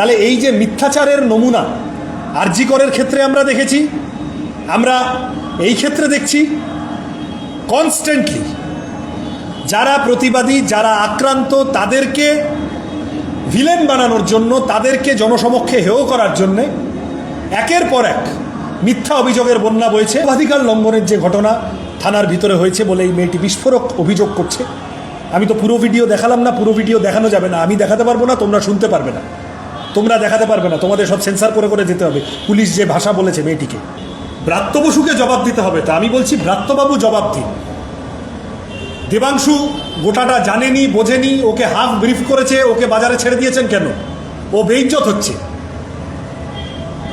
তাহলে এই যে মিথ্যাচারের নমুনা আরজিকরের ক্ষেত্রে আমরা দেখেছি, আমরা এই ক্ষেত্রে দেখছি কনস্ট্যান্টলি যারা প্রতিবাদী, যারা আক্রান্ত, তাদেরকে ভিলেন বানানোর জন্য, তাদেরকে জনসমক্ষে হেয় করার জন্যে একের পর এক মিথ্যা অভিযোগের বন্যা বইছে। অধিকার লঙ্ঘনের যে ঘটনা থানার ভিতরে হয়েছে বলে এই মেয়েটি বিস্ফোরক অভিযোগ করছে। আমি তো পুরো ভিডিও দেখালাম না, পুরো ভিডিও দেখানো যাবে না। আমি দেখাতে পারব না, তোমরা শুনতে পারবে না। তোমরা দেখাতে পারবে না, তোমাদের সব সেন্সার করে করে যেতে হবে। পুলিশ যে ভাষা বলেছে মেয়েটিকে। ব্রাত্য বসুকে জবাব দিতে হবে, তা আমি বলছি ব্রাত্যবাবু জবাব দিন। দেবাংশু গোটাটা জানেনি, বোঝেনি, ওকে হাফ ব্রিফ করেছে, ওকে বাজারে ছেড়ে দিয়েছেন কেন? ও বেইজ্জত হচ্ছে।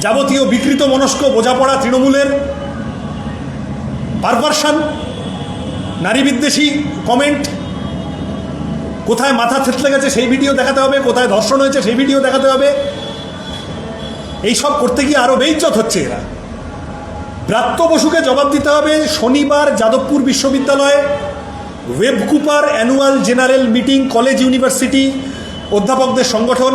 যাবতীয় বিকৃত মনস্ক বোঝাপড়া তৃণমূলের পারভার্সান নারী বিদ্বেষী কমেন্ট কোথায় মাথা থেতলে গেছে সেই ভিডিও দেখাতে হবে, কোথায় ধর্ষণ হয়েছে সেই ভিডিও দেখাতে হবে। এইসব করতে গিয়ে আরও বেইজ্জত হচ্ছে এরা। ব্রাত্য বসুকে জবাব দিতে হবে শনিবার যাদবপুর বিশ্ববিদ্যালয়ে। ওয়েব Cooper annual general meeting college university অধ্যাপকদের সংগঠন।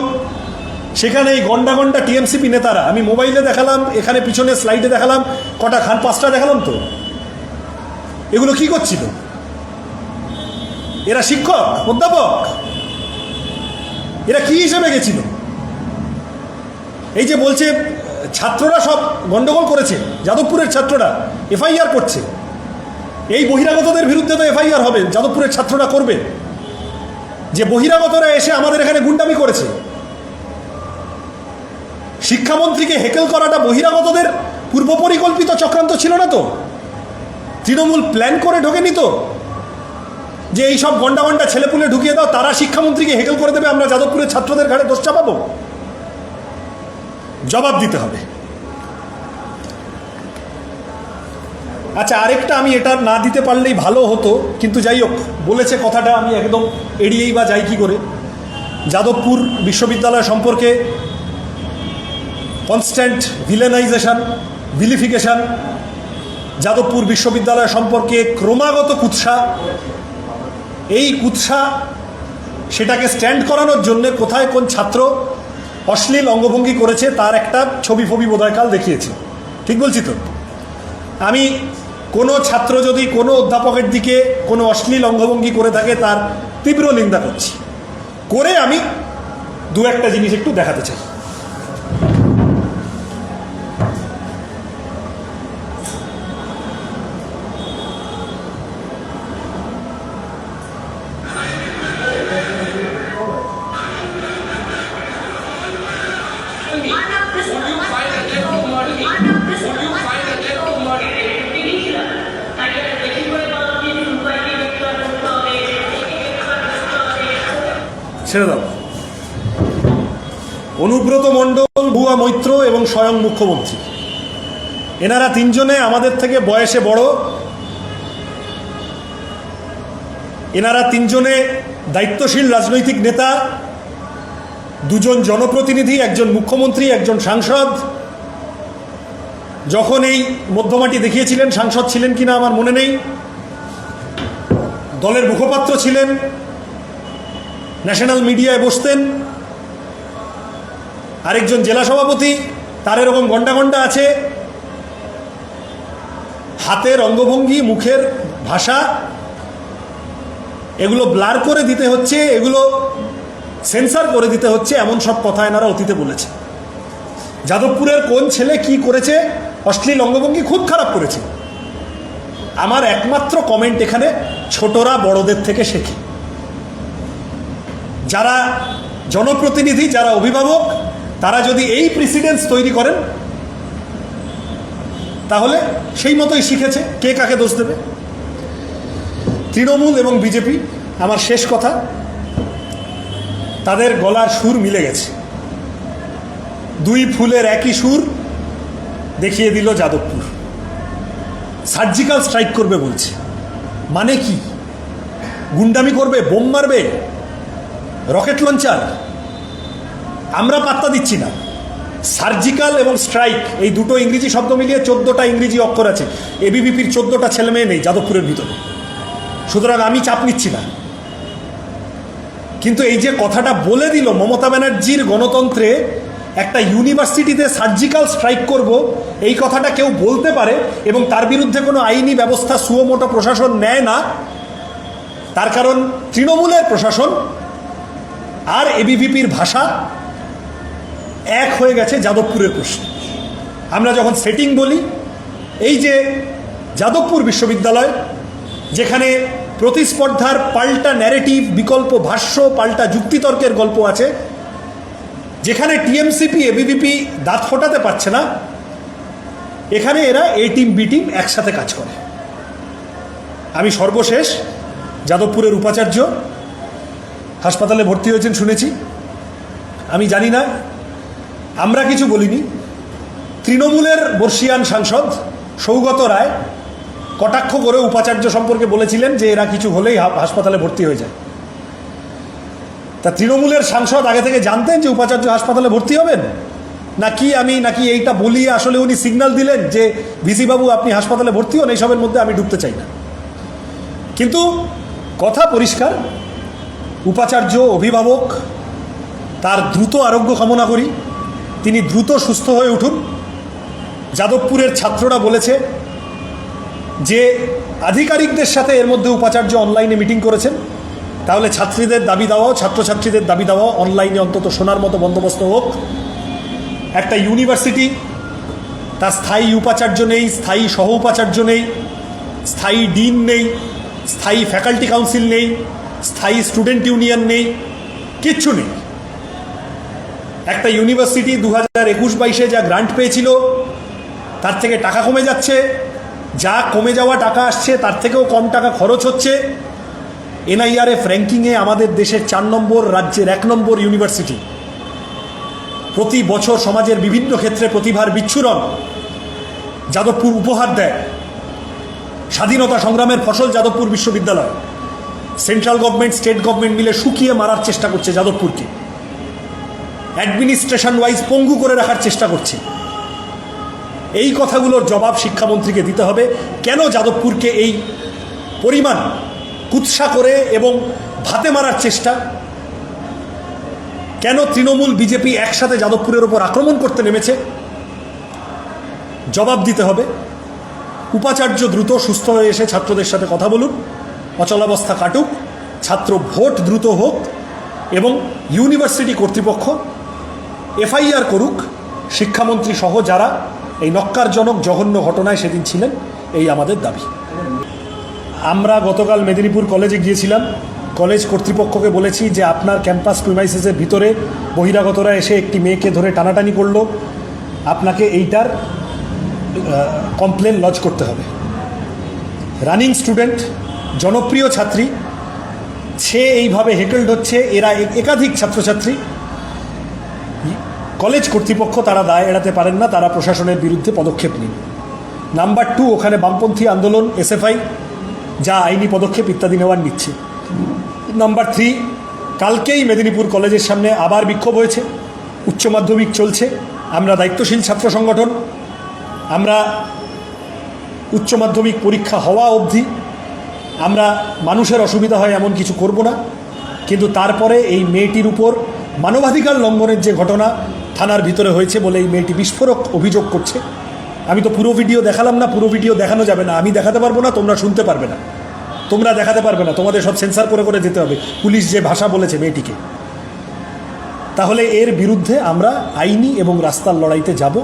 সেখানে এই গন্ডা গন্ডা টিএমসিপি নেতারা, আমি মোবাইলে দেখালাম, এখানে পিছনে স্লাইডে দেখালাম, কটা খান পাঁচটা দেখালাম তো। এগুলো কি করছিল? এরা শিক্ষক, অধ্যাপক। এরা কি হিসেবে গেছিল? এই যে বলছে, ছাত্ররা সব গন্ডগোল করেছে, যাদবপুরের ছাত্ররা, এফআইআর করছে। এই বহিরাগতদের বিরুদ্ধে তো এফআইআর হবে, যাদবপুরের ছাত্ররা করবে। যে বহিরাগতরা এসে আমাদের এখানে গুন্ডামি করেছে, শিক্ষামন্ত্রীকে হেকেল করাটা বহিরাগতদের পূর্ব পরিকল্পিত চক্রান্ত ছিল না তো? তৃণমূল প্ল্যান করে ঢোকেনি তো? যে এই সব গন্ডা গন্ডা ছেলেপুলে ঢুকিয়ে দাও, তারা শিক্ষামন্ত্রীকে হেকেল করে দেবে, আমরা যাদবপুরের ছাত্রদের ঘাড়ে দোষ চাপাবো। জবাব দিতে হবে। আচ্ছা আরেকটা আমি এটা না দিতে পারলেই ভালো হতো, কিন্তু যাই হোক, বলেছে কথাটা আমি একদম এড়িয়েই বা যাই কি করে। যাদবপুর বিশ্ববিদ্যালয় সম্পর্কে কনস্ট্যান্ট ভিলেনাইজেশন ভিলিফিকেশন যাদবপুর বিশ্ববিদ্যালয় সম্পর্কে ক্রমাগত কুৎসা এই কুৎসা সেটাকে স্ট্যান্ড করানোর জন্য কোথায় কোন ছাত্র অশ্লীল অঙ্গভঙ্গি করেছে তার একটা ছবি ফবি বোধহয়কাল দেখিয়েছে। ঠিক বলছি তো? আমি কোনো ছাত্র যদি কোনো অধ্যাপকের দিকে কোনো অশ্লীল অঙ্গভঙ্গি করে থাকে তার তীব্র নিন্দা করছি। করে আমি দু একটা জিনিস একটু দেখাতে চাই। অনুব্রত মণ্ডল বুয়া মৈত্র এবং স্বয়ং মুখ্যমন্ত্রী। এনারা তিনজনে আমাদের থেকে বয়সে বড়। এনারা তিনজনে দায়িত্বশীল রাজনৈতিক নেতা। দুজন জনপ্রতিনিধি, একজন মুখ্যমন্ত্রী, একজন সাংসদ। যখন এই মধ্যমাটি দেখিয়েছিলেন, সাংসদ ছিলেন কিনা আমার মনে নেই। দলের মুখপাত্র ছিলেন। ন্যাশনাল মিডিয়ায় বসতেন। আরেকজন জেলা সভাপতি, তার এরকম গন্ডা গন্ডা আছে। হাতের অঙ্গভঙ্গি, মুখের ভাষা, এগুলো ব্লার করে দিতে হচ্ছে, এগুলো সেন্সার করে দিতে হচ্ছে, এমন সব কথা এনারা অতীতে বলেছে। যাদবপুরের কোন ছেলে কি করেছে? অশ্লীল অঙ্গভঙ্গি খুব খারাপ করেছে। আমার একমাত্র কমেন্ট এখানে ছোটরা বড়দের থেকে শেখে। যারা জনপ্রতিনিধি, যারা অভিভাবক তারা যদি এই প্রেসিডেন্স তৈরি করেন, তাহলে সেই মতোই শিখেছে, কে কাকে দোষ দেবে? তৃণমূল এবং বিজেপি, আমার শেষ কথা, তাদের গলার সুর মিলে গেছে। দুই ফুলের একই সুর দেখিয়ে দিল যাদবপুর। সার্জিক্যাল স্ট্রাইক করবে বলছে। মানে কি? গুন্ডামি করবে, বোম মারবে? Rocket launcher? আমরা পাত্তা দিচ্ছি না। সার্জিক্যাল এবং স্ট্রাইক এই দুটো ইংরেজি শব্দ মিলিয়ে চোদ্দোটা ইংরেজি অক্ষর আছে। এবিভিপির চোদ্দোটা ছেলে মেয়ে নেই যাদবপুরের ভিতরে। সুতরাং আমি চাপ নিচ্ছি না। কিন্তু এই যে কথাটা বলে দিল মমতা ব্যানার্জির গণতন্ত্রে, একটা ইউনিভার্সিটিতে সার্জিক্যাল স্ট্রাইক করব, এই কথাটা কেউ বলতে পারে এবং তার বিরুদ্ধে কোনো আইনি ব্যবস্থা সুয়মোটো প্রশাসন নেয় না। তার কারণ তৃণমূলের প্রশাসন আর এবিভিপির ভাষা। এক হয়ে গেছে যাদবপুরের প্রশ্নে। আমরা যখন সেটিং বলি, এই যে যাদবপুর বিশ্ববিদ্যালয়, যেখানে প্রতিস্পর্ধার পাল্টা ন্যারেটিভ বিকল্প ভাষ্য, পাল্টা যুক্তিতর্কের গল্প আছে, যেখানে টিএমসিপি এবিভিপি দাঁত ফোটাতে পারছে না, এখানে এরা এ টিম বি টিম একসাথে কাজ করে। আমি সর্বশেষ যাদবপুরের উপাচার্য, হাসপাতালে ভর্তি হয়েছেন শুনেছি। আমি জানি না আমরা কিছু বলিনি। তৃণমূলের বর্ষিয়ান সাংসদ সৌগত রায় কটাক্ষ করে উপাচার্য সম্পর্কে বলেছিলেন যে এরা কিছু হলেই হাসপাতালে ভর্তি হয়ে যায়। তা তৃণমূলের সাংসদ আগে থেকে জানতেন যে উপাচার্য হাসপাতালে ভর্তি হবেন? নাকি আমি নাকি এইটা বলিয়ে আসলে উনি সিগন্যাল দিলেন যে ভিসি বাবু আপনি হাসপাতালে ভর্তি হন, এইসবের মধ্যে আমি ঢুকতে চাই না। কিন্তু কথা পরিষ্কার, উপাচার্য, অভিভাবক, তার দ্রুত আরোগ্য কামনা করি। তিনি দ্রুত সুস্থ হয়ে উঠুন। যাদবপুরের ছাত্ররা বলেছে যে, আধিকারিকদের সাথে এর মধ্যে উপাচার্য অনলাইনে মিটিং করেছেন। তাহলে ছাত্রীদের দাবি দেওয়াও, ছাত্রছাত্রীদের দাবি দেওয়াও অনলাইনে অন্তত শোনার মতো বন্দোবস্ত হোক। একটা ইউনিভার্সিটি তার স্থায়ী উপাচার্য নেই, স্থায়ী সহ উপাচার্য নেই, স্থায়ী ডিন নেই, স্থায়ী ফ্যাকাল্টি কাউন্সিল নেই, স্থায়ী স্টুডেন্ট ইউনিয়ন নেই, কিচ্ছু নেই। একটা ইউনিভার্সিটি দু হাজার একুশ বাইশে যা গ্রান্ট পেয়েছিল, তার থেকে টাকা কমে যাচ্ছে। যা কমে যাওয়া টাকা আসছে, তার থেকেও কম টাকা খরচ হচ্ছে। এনআইআরএফ র্যাঙ্কিংয়ে আমাদের দেশের চার নম্বর, রাজ্যের এক নম্বর ইউনিভার্সিটি। প্রতি বছর সমাজের বিভিন্ন ক্ষেত্রে প্রতিভার বিচ্ছুরণ যাদবপুর উপহার দেয়। স্বাধীনতা সংগ্রামের ফসল যাদবপুর বিশ্ববিদ্যালয়। সেন্ট্রাল গভর্নমেন্ট, স্টেট গভর্নমেন্ট মিলে শুকিয়ে মারার চেষ্টা করছে যাদবপুরকে। অ্যাডমিনিস্ট্রেশন ওয়াইজ পঙ্গু করে রাখার চেষ্টা করছে। এই কথাগুলোর জবাব শিক্ষামন্ত্রীকে দিতে হবে। কেন যাদবপুরকে এই পরিমাণ কুৎসা করে এবং ভাতে মারার চেষ্টা? কেন তৃণমূল, বিজেপি একসাথে যাদবপুরের ওপর আক্রমণ করতে নেমেছে? জবাব দিতে হবে। উপাচার্য দ্রুত সুস্থ হয়ে এসে ছাত্রদের সাথে কথা বলুন। অচলাবস্থা কাটুক। ছাত্র ভোট দ্রুত হোক এবং ইউনিভার্সিটি কর্তৃপক্ষ এফআইআর করুক, শিক্ষামন্ত্রী সহ যারা এই নক্কারজনক জঘন্য ঘটনায় সেদিন ছিলেন, এই আমাদের দাবি। আমরা গতকাল মেদিনীপুর কলেজে গিয়েছিলাম। কলেজ কর্তৃপক্ষকে বলেছি যে আপনার ক্যাম্পাস প্রিমাইসেসের ভিতরে বহিরাগতরা এসে একটি মেয়েকে ধরে টানাটানি করল। আপনাকে এইটার কমপ্লেন লজ করতে হবে। রানিং স্টুডেন্ট জনপ্রিয় ছাত্রী, সে এইভাবে হেকেলড হচ্ছে এরা একাধিক ছাত্রছাত্রী কলেজ কর্তৃপক্ষ তারা দায় এড়াতে পারেন না, তারা প্রশাসনের বিরুদ্ধে পদক্ষেপ নিন। নাম্বার টু ওখানে বামপন্থী আন্দোলন এসএফআই যা আইনি পদক্ষেপ ইত্যাদি নেওয়ার নিচ্ছে। নাম্বার থ্রি কালকেই মেদিনীপুর কলেজের সামনে আবার বিক্ষোভ হয়েছে। উচ্চ মাধ্যমিক চলছে। আমরা দায়িত্বশীল ছাত্র সংগঠন। আমরা উচ্চ মাধ্যমিক পরীক্ষা হওয়া অবধি আমরা মানুষের অসুবিধা হয় এমন কিছু করব না। কিন্তু তারপরে এই মেয়েটির উপর মানবাধিকার লঙ্ঘনের যে ঘটনা থানার ভিতরে হয়েছে বলে এই মেয়েটি বিস্ফোরক অভিযোগ করছে। আমি তো পুরো ভিডিও দেখালাম না, পুরো ভিডিও দেখানো যাবে না। আমি দেখাতে পারব না, তোমরা শুনতে পারবে না। তোমরা দেখাতে পারবে না, তোমাদের সব সেন্সার করে করে যেতে হবে, পুলিশ যে ভাষা বলেছে মেয়েটিকে। তাহলে এর বিরুদ্ধে আমরা আইনি এবং রাস্তার লড়াইতে যাব,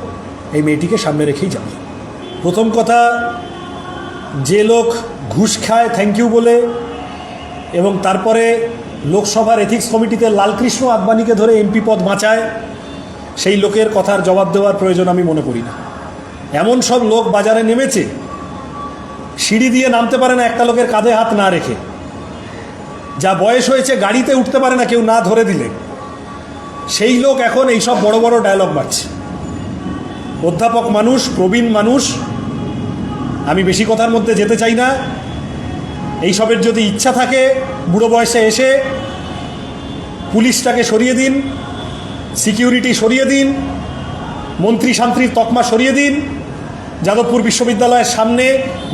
এই মেয়েটিকে সামনে রেখেই যাব। প্রথম কথা, যে লোক ঘুষ খায় থ্যাংক ইউ বলে, এবং তারপরে লোকসভার এথিক্স কমিটিতে লালকৃষ্ণ আদবানিকে ধরে এমপি পদ বাঁচায় সেই লোকের কথার জবাব দেওয়ার প্রয়োজন আমি মনে করি না। এমন সব লোক বাজারে নেমেছে, সিঁড়ি দিয়ে নামতে পারে না একটা লোকের কাঁধে হাত না রেখে। যা বয়স হয়েছে গাড়িতে উঠতে পারে না কেউ না ধরে দিলে। সেই লোক এখন এই সব বড় বড় ডায়লগ মারছে অধ্যাপক মানুষ, প্রবীণ মানুষ, আমি বেশি কথার মধ্যে যেতে চাই না। এইসবের যদি ইচ্ছা থাকে, বুড়ো বয়সে এসে পুলিশটাকে সরিয়ে দিন। সিকিউরিটি সরিয়ে দিন, মন্ত্রী শান্ত্রীর তকমা সরিয়ে দিন, যাদবপুর বিশ্ববিদ্যালয়ের সামনে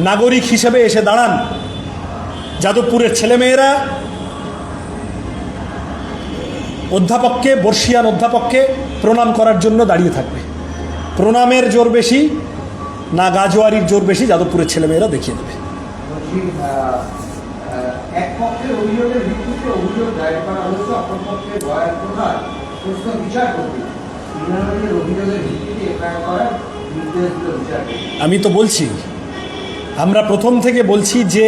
নাগরিক হিসেবে এসে দাঁড়ান। যাদবপুরের ছেলেমেয়েরা, অধ্যাপককে, বর্ষিয়ান অধ্যাপককে প্রণাম করার জন্য দাঁড়িয়ে থাকবে। প্রণামের জোর বেশি, না গাজোয়ারির জোর বেশি যাদবপুরের ছেলেমেয়েরা দেখিয়ে দেবে। এক পক্ষের অভিযোগের ভিত্তিতে অভিযোগ দায়ের করা হয়েছে, অপর পক্ষের প্রশ্ন বিচার করবে। আমি তো বলছি, আমরা প্রথম থেকে বলছি যে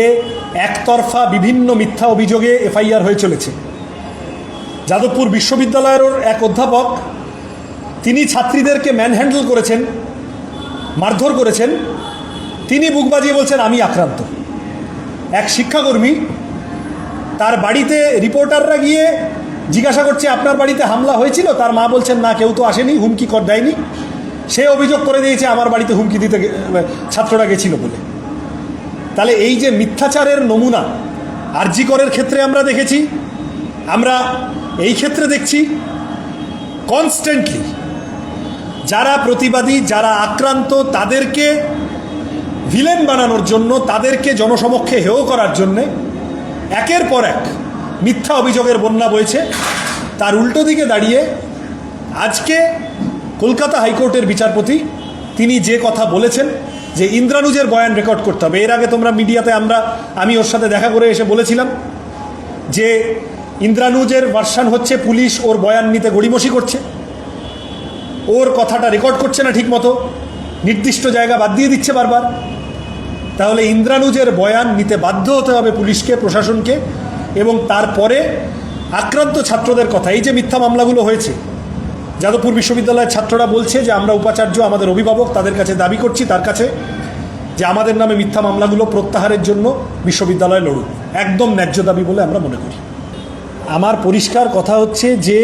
একতরফা বিভিন্ন মিথ্যা অভিযোগে এফআইআর হয়ে চলেছে। যাদবপুর বিশ্ববিদ্যালয়ের এক অধ্যাপক, তিনি ছাত্রীদেরকে ম্যানহ্যান্ডেল করেছেন, মারধর করেছেন, তিনি বুক বাজিয়ে বলছেন, আমি আক্রান্ত। এক শিক্ষাকর্মী, তার বাড়িতে রিপোর্টাররা গিয়ে জিজ্ঞাসা করছে, আপনার বাড়িতে হামলা হয়েছিল? তার মা বলছেন, না, কেউ তো আসেনি, হুমকি কর দেয়নি। সে অভিযোগ করে দিয়েছে, আমার বাড়িতে হুমকি দিতে ছাত্ররা গেছিল বলে। তাহলে এই যে মিথ্যাচারের নমুনা, আরজি করের ক্ষেত্রে আমরা দেখেছি, আমরা এই ক্ষেত্রে দেখছি কনস্ট্যান্টলি যারা প্রতিবাদী, যারা আক্রান্ত, তাদেরকে ভিলেন বানানোর জন্য, তাদেরকে জনসমক্ষে হেয় করার জন্যে একের পর এক মিথ্যা অভিযোগের বন্যা বইছে। তার উল্টো দিকে দাঁড়িয়ে আজকে কলকাতা হাইকোর্টের বিচারপতি তিনি যে কথা বলেছেন যে ইন্দ্রানুজের বয়ান রেকর্ড করতে হবে। এর আগে তোমরা মিডিয়াতে আমরা, আমি ওর সাথে দেখা করে এসে বলেছিলাম যে ইন্দ্রানুজের ভার্সান হচ্ছে পুলিশ ওর বয়ান নিতে গড়িমসি করছে। ওর কথাটা রেকর্ড করছে না ঠিক মতো নির্দিষ্ট জায়গা বাদ দিয়ে দিচ্ছে বারবার। তাহলে ইন্দ্রানুজের বয়ান নিতে বাধ্য হতে হবে পুলিশকে, প্রশাসনকে। এবং তারপরে আক্রান্ত ছাত্রদের কথা, এই যে মিথ্যা মামলাগুলো হয়েছে, যাদবপুর বিশ্ববিদ্যালয়ের ছাত্ররা বলছে যে আমরা উপাচার্য, আমাদের অভিভাবক তাদের কাছে দাবি করছি, তার কাছে যে আমাদের নামে মিথ্যা মামলাগুলো প্রত্যাহারের জন্য বিশ্ববিদ্যালয়ে লড়ুক একদম ন্যায্য দাবি বলে আমরা মনে করি। আমার পরিষ্কার কথা হচ্ছে যে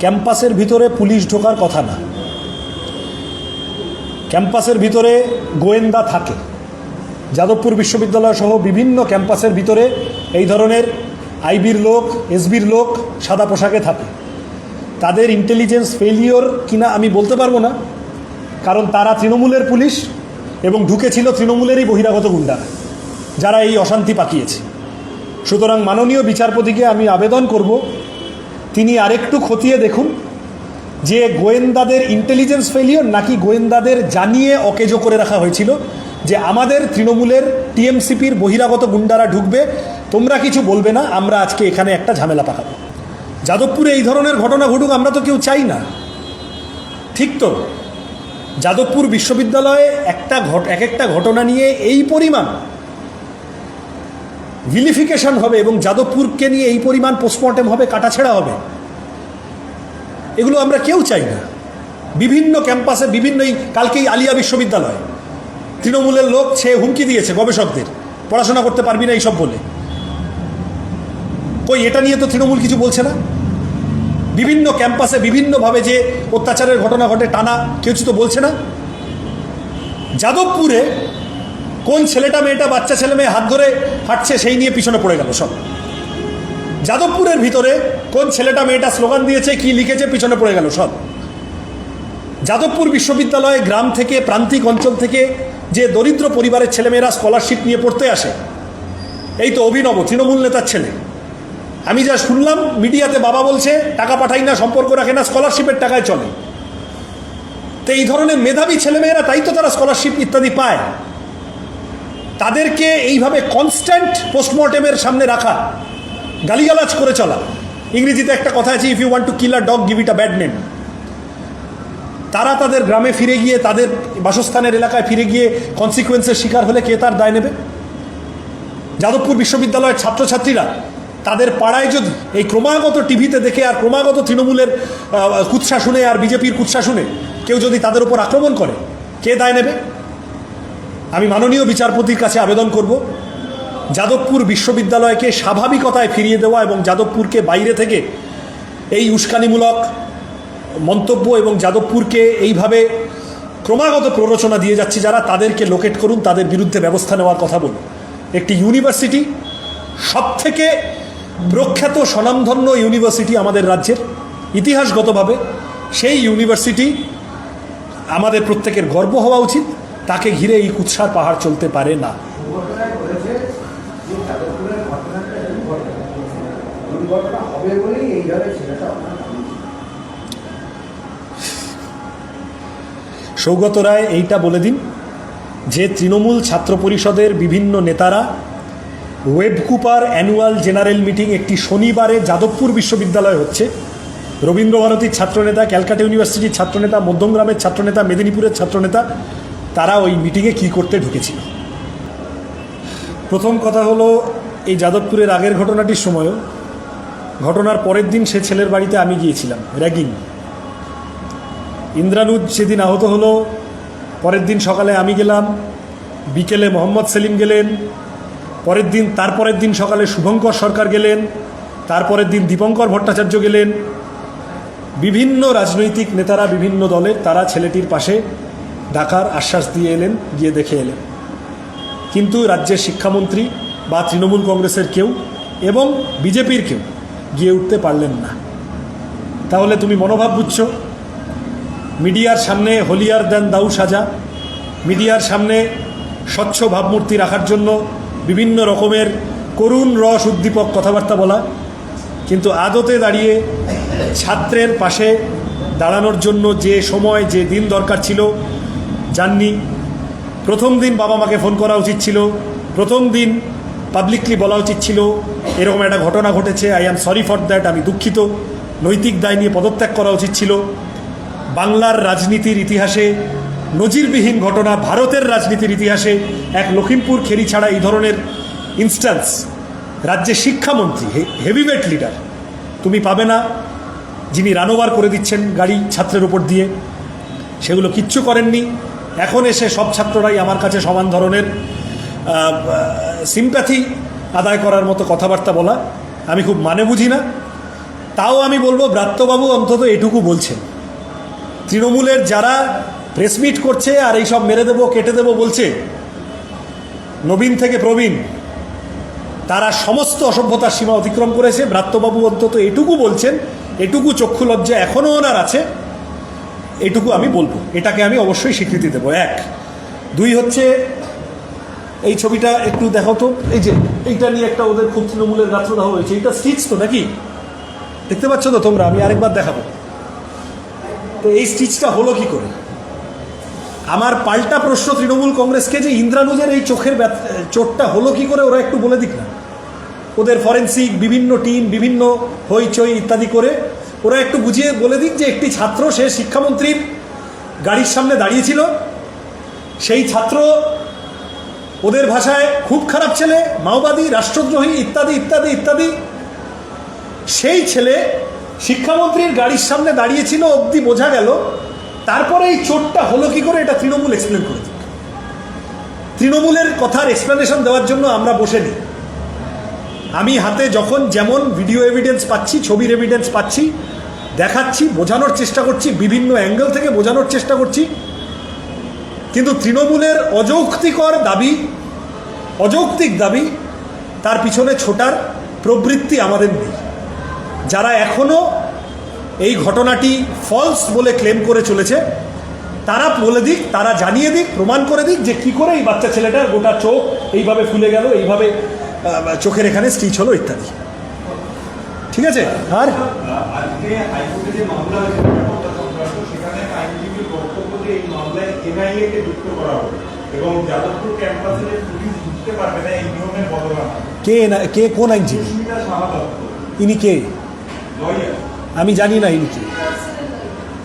ক্যাম্পাসের ভিতরে পুলিশ ঢোকার কথা না। ক্যাম্পাসের ভিতরে গোয়েন্দা থাকে। যাদবপুর বিশ্ববিদ্যালয় সহ বিভিন্ন ক্যাম্পাসের ভিতরে এই ধরনের আইবির লোক, এসবির লোক সাদা পোশাকে থাকে। তাদের ইন্টেলিজেন্স ফেলিওর কিনা আমি বলতে পারব না। কারণ তারা তৃণমূলের পুলিশ এবং ঢুকেছিল তৃণমূলেরই বহিরাগত গুন্ডারা, যারা এই অশান্তি পাকিয়েছে। সুতরাং মাননীয় বিচারপতিকে আমি আবেদন করব, তিনি আরেকটু খতিয়ে দেখুন, যে গোয়েন্দাদের ইন্টেলিজেন্স ফেলিওর নাকি গোয়েন্দাদের জানিয়ে অকেজো করে রাখা হয়েছিল যে আমাদের তৃণমূলের টিএমসিপির বহিরাগত গুন্ডারা ঢুকবে, তোমরা কিছু বলবে না, আমরা আজকে এখানে একটা ঝামেলা পাকাবো। যাদবপুরে এই ধরনের ঘটনা ঘটুক, আমরা তো কেউ চাই না। ঠিক তো? যাদবপুর বিশ্ববিদ্যালয়ে একটা ঘট, এক একটা ঘটনা নিয়ে এই পরিমাণ ভিলিফিকেশন হবে এবং যাদবপুরকে নিয়ে এই পরিমাণ পোস্টমর্টেম হবে, কাটাছেড়া হবে, এগুলো আমরা কেউ চাই না। বিভিন্ন ক্যাম্পাসে, বিভিন্ন কালকেই আলিয়া বিশ্ববিদ্যালয়। তৃণমূলের লোক সে হুমকি দিয়েছে গবেষকদের। পড়াশোনা করতে পারবি না এইসব বলে। কই, এটা নিয়ে তো তৃণমূল কিছু বলছে না? বিভিন্ন ক্যাম্পাসে বিভিন্নভাবে যে অত্যাচারের ঘটনা ঘটে টানা, কেউ তো বলছে না? যাদবপুরে কোন ছেলেটা, মেয়েটা, বাচ্চা, ছেলে, মেয়ে হাত ধরে হাঁটছে, সেই নিয়ে পিছনে পড়ে গেল সব। যাদবপুরের ভিতরে কোন ছেলেটা, মেয়েটা স্লোগান দিয়েছে, কি লিখেছে, পিছনে পড়ে গেল সব। যাদবপুর বিশ্ববিদ্যালয়ে গ্রাম থেকে, প্রান্তিক অঞ্চল থেকে যে দরিদ্র পরিবারের ছেলেমেয়েরা স্কলারশিপ নিয়ে পড়তে আসে, এই তো অভিনব তৃণমূল নেতার ছেলে। আমি যা শুনলাম, মিডিয়াতে বাবা বলছে, টাকা পাঠাই না, সম্পর্ক রাখে না স্কলারশিপের টাকায় চলে। তো এই ধরনের মেধাবী ছেলেমেয়েরা, তাই তো তারা স্কলারশিপ ইত্যাদি পায়। তাদেরকে এইভাবে কনস্ট্যান্ট পোস্টমর্টেমের সামনে রাখা, গালিগালাজ করে চলা। ইংরেজিতে একটা কথা আছে if you want to kill a dog give it a bad name তারা তাদের গ্রামে ফিরে গিয়ে, তাদের বাসস্থানের এলাকায় ফিরে গিয়ে কনসিকুয়েন্সের শিকার হলে কে তার দায় নেবে? যাদবপুর বিশ্ববিদ্যালয়ের ছাত্রছাত্রীরা তাদের পাড়ায় যদি এই ক্রমাগত টিভিতে দেখে আর ক্রমাগত তৃণমূলের কুৎসা শুনে আর বিজেপির কুৎসা শুনে কেউ যদি তাদের উপর আক্রমণ করে, কে দায় নেবে? আমি মাননীয় বিচারপতির কাছে আবেদন করব, যাদবপুর বিশ্ববিদ্যালয়কে স্বাভাবিকতায় ফিরিয়ে দেওয়া এবং যাদবপুরকে বাইরে থেকে এই উস্কানিমূলক মন্তব্য এবং যাদবপুরকে এইভাবে ক্রমাগত প্ররোচনা দিয়ে যাচ্ছে যারা তাদেরকে লোকেট করুন, তাদের বিরুদ্ধে ব্যবস্থা নেওয়ার কথা বলুন। একটি ইউনিভার্সিটি সবথেকে প্রখ্যাত স্বনামধন্য ইউনিভার্সিটি আমাদের রাজ্যের, ইতিহাসগতভাবে সেই ইউনিভার্সিটি আমাদের প্রত্যেকের গর্ব হওয়া উচিত, তাকে ঘিরে এই কুৎসার পাহাড় চলতে পারে না। হবে বলেই ছেলেটা সৌগত রায় এইটা বলে দিন, যে তৃণমূল ছাত্র পরিষদের বিভিন্ন নেতারা ওয়েবকুপার অ্যানুয়াল জেনারেল মিটিং একটি শনিবারে যাদবপুর বিশ্ববিদ্যালয়ে হচ্ছে। রবীন্দ্রভারতীর ছাত্রনেতা, ক্যালকাটা ইউনিভার্সিটির ছাত্রনেতা, মধ্যমগ্রামের ছাত্রনেতা, মেদিনীপুরের ছাত্রনেতা, তারা ওই মিটিংয়ে কী করতে ঢুকেছিল। প্রথম কথা হলো, এই যাদবপুরের আগের ঘটনাটির সময়ও, ঘটনার পরের দিন সে ছেলের বাড়িতে আমি গিয়েছিলাম, র্যাগিং। ইন্দ্রানুজ সেদিন আহত হলো। পরের দিন সকালে আমি গেলাম। বিকেলে মোহাম্মদ সেলিম গেলেন। পরের দিন, তারপরের দিন সকালে শুভঙ্কর সরকার গেলেন। তারপরের দিন দীপঙ্কর ভট্টাচার্য গেলেন। বিভিন্ন রাজনৈতিক নেতারা, বিভিন্ন দলের তারা ছেলেটির পাশে ডাকার আশ্বাস দিয়ে এলেন, গিয়ে দেখে এলেন। কিন্তু রাজ্যের শিক্ষামন্ত্রী বা তৃণমূল কংগ্রেসের কেউ এবং বিজেপির কেউ গিয়ে উঠতে পারলেন না। তাহলে তুমি মনোভাব বুঝছ? মিডিয়ার সামনে হলিয়ার দেন দাউ সাজা। মিডিয়ার সামনে স্বচ্ছ ভাবমূর্তি রাখার জন্য বিভিন্ন রকমের করুণ রস উদ্দীপক কথাবার্তা বলা। কিন্তু আদতে দাঁড়িয়ে ছাত্রের পাশে দাঁড়ানোর জন্য যে সময়, যে দিন দরকার ছিল, জাননি। প্রথম দিন বাবা মাকে ফোন করা উচিত ছিল। প্রথম দিন পাবলিকলি বলা উচিত ছিল, এরকম একটা ঘটনা ঘটেছে I am sorry for that আমি দুঃখিত। নৈতিক দায় নিয়ে পদত্যাগ করা উচিত ছিল। বাংলার রাজনীতির ইতিহাসে নজিরবিহীন ঘটনা ভারতের রাজনীতির ইতিহাসে এক লখিমপুর খেরি ছাড়া এই ধরনের ইনস্ট্যান্স রাজ্যের শিক্ষামন্ত্রী হেভিওয়েট লিডার তুমি পাবে না। যিনি রানোভার করে দিচ্ছেন গাড়ি ছাত্রের উপর দিয়ে, সেগুলো কিচ্ছু করেননি। এখন এসে সব ছাত্ররাই আমার কাছে সমান ধরনের সিম্প্যাথি আদায় করার মতো কথাবার্তা বলা আমি খুব মানে বুঝি না। তাও আমি বলব ব্রাত্যবাবু অন্তত এটুকু বলছেন। তৃণমূলের যারা প্রেসমিট করছে আর এই সব মেরে দেবো, কেটে দেবো বলছে, নবীন থেকে প্রবীণ, তারা সমস্ত অসভ্যতার সীমা অতিক্রম করেছে। ব্রাত্যবাবু অন্তত এটুকু বলছেন, এটুকু চক্ষু লজ্জা এখনও ওনার আছে। এটুকু আমি বলব, এটাকে আমি অবশ্যই স্বীকৃতি দেবো। এক। দুই হচ্ছে, এই ছবিটা একটু দেখো তো। এই যে, এইটা নিয়ে একটা ওদের খুব তৃণমূলের গাত্রদাহ হয়েছে। এটা স্টিচ তো নাকি? দেখতে পাচ্ছ তো তোমরা? আমি আরেকবার দেখাবো। তো এই স্টিচটা হলো কি করে? আমার পাল্টা প্রশ্ন তৃণমূল কংগ্রেসকে যে ইন্দ্রানুজের এই চোখের চোটটা হলো কি করে ওরা একটু বলে দিক না। ওদের ফরেন্সিক বিভিন্ন টিম, বিভিন্ন হইচই ইত্যাদি করে ওরা একটু বুঝিয়ে বলে দিক যে একটি ছাত্র, সে শিক্ষামন্ত্রীর গাড়ির সামনে দাঁড়িয়েছিল। সেই ছাত্র ওদের ভাষায় খুব খারাপ ছেলে, মাওবাদী, রাষ্ট্রদ্রোহী ইত্যাদি ইত্যাদি ইত্যাদি। সেই ছেলে শিক্ষামন্ত্রীর গাড়ির সামনে দাঁড়িয়েছিল অবধি বোঝা গেল, তারপরে এই চোটটা হলো কি করে এটা তৃণমূল এক্সপ্লেন করে তৃণমূলের কথার এক্সপ্লেনেশন দেওয়ার জন্য আমরা বসে নিই। আমি হাতে যখন যেমন ভিডিও এভিডেন্স পাচ্ছি, ছবির এভিডেন্স পাচ্ছি, দেখাচ্ছি, বোঝানোর চেষ্টা করছি, বিভিন্ন অ্যাঙ্গেল থেকে বোঝানোর চেষ্টা করছি, কিন্তু তৃণমূলের অযৌক্তিকর দাবি, অযৌক্তিক দাবি, তার পিছনে ছোটার প্রবৃত্তি আমাদের নেই। যারা এখনও এই ঘটনাটি ফলস বলে ক্লেম করে চলেছে তারা বলে দিক তারা জানিয়ে দিক প্রমাণ করে দিক যে কি করে এই বাচ্চা ছেলেটার গোটা চোখ এইভাবে ফুলে গেল এইভাবে চোখের এখানে স্টিচ হলো ইত্যাদি। ঠিক আছে? আর? কে কে কোন আইনজীবী? ইনি কে? আমি জানি না ইনি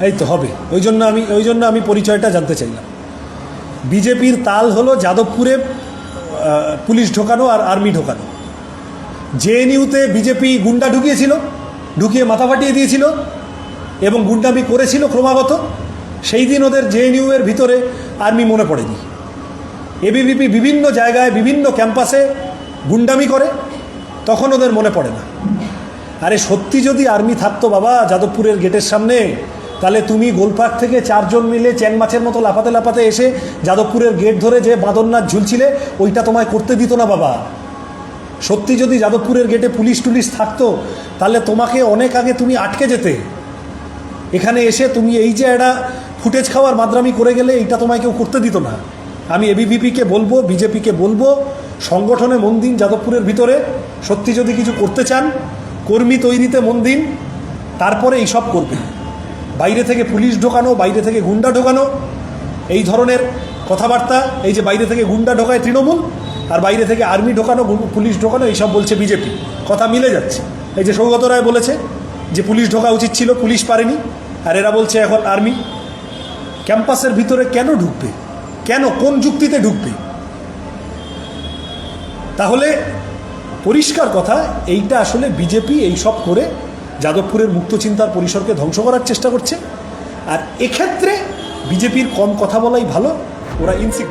এই তো হবে। ওই জন্য আমি ওই জন্য আমি পরিচয়টা জানতে চাইলাম বিজেপির তাল হলো যাদবপুরে পুলিশ ঢোকানো আর আর্মি ঢোকানো। জেএনইউতে বিজেপি গুন্ডা ঢুকিয়েছিল, ঢুকিয়ে মাথা ফাটিয়ে দিয়েছিল এবং গুন্ডামি করেছিল ক্রমাগত, সেই দিন ওদের জেএনইউ এর ভিতরে আর্মি মনে পড়েনি। এবিভিপি বিভিন্ন জায়গায়, বিভিন্ন ক্যাম্পাসে গুন্ডামি করে, তখন ওদের মনে পড়ে না। আরে সত্যি যদি আর্মি থাকতো বাবা যাদবপুরের গেটের সামনে, তাহলে তুমি গোলপার্ক থেকে চারজন মিলে চ্যাং মাছের মতো লাফাতে লাফাতে এসে যাদবপুরের গেট ধরে যে বাঁদরনাথ ঝুলছিলে, ওইটা তোমায় করতে দিত না বাবা। সত্যি যদি যাদবপুরের গেটে পুলিশ টুলিশ থাকতো, তাহলে তোমাকে অনেক আগে তুমি আটকে যেতে। এখানে এসে তুমি এই যে একটা ফুটেজ খাওয়ার মাদ্রামি করে গেলে, এইটা তোমায় কেউ করতে দিত না। আমি এবিভিপিকে বলব বিজেপিকে বলব, সংগঠনে মন দিন যাদবপুরের ভিতরে। সত্যি যদি কিছু করতে চান কর্মী তৈরিতে মন দিন, তারপরে এইসব করবে। বাইরে থেকে পুলিশ ঢোকানো, বাইরে থেকে গুন্ডা ঢোকানো, এই ধরনের কথাবার্তা, এই যে বাইরে থেকে গুন্ডা ঢোকায় তৃণমূল, আর বাইরে থেকে আর্মি ঢোকানো পুলিশ ঢোকানো এইসব বলছে বিজেপি। কথা মিলে যাচ্ছে। এই যে সৌগত রায় বলেছে যে পুলিশ ঢোকা উচিত ছিল, পুলিশ পারেনি, আর এরা বলছে এখন আর্মি। ক্যাম্পাসের ভিতরে কেন ঢুকবে? কেন, কোন যুক্তিতে ঢুকবে? তাহলে পরিষ্কার কথা, এইটা আসলে বিজেপি এই সব করে যাদবপুরের মুক্ত চিন্তার পরিসরকে ধ্বংস করার চেষ্টা করছে। আর এক্ষেত্রে বিজেপির কম কথা বলাই ভালো, ওরা ইনসিক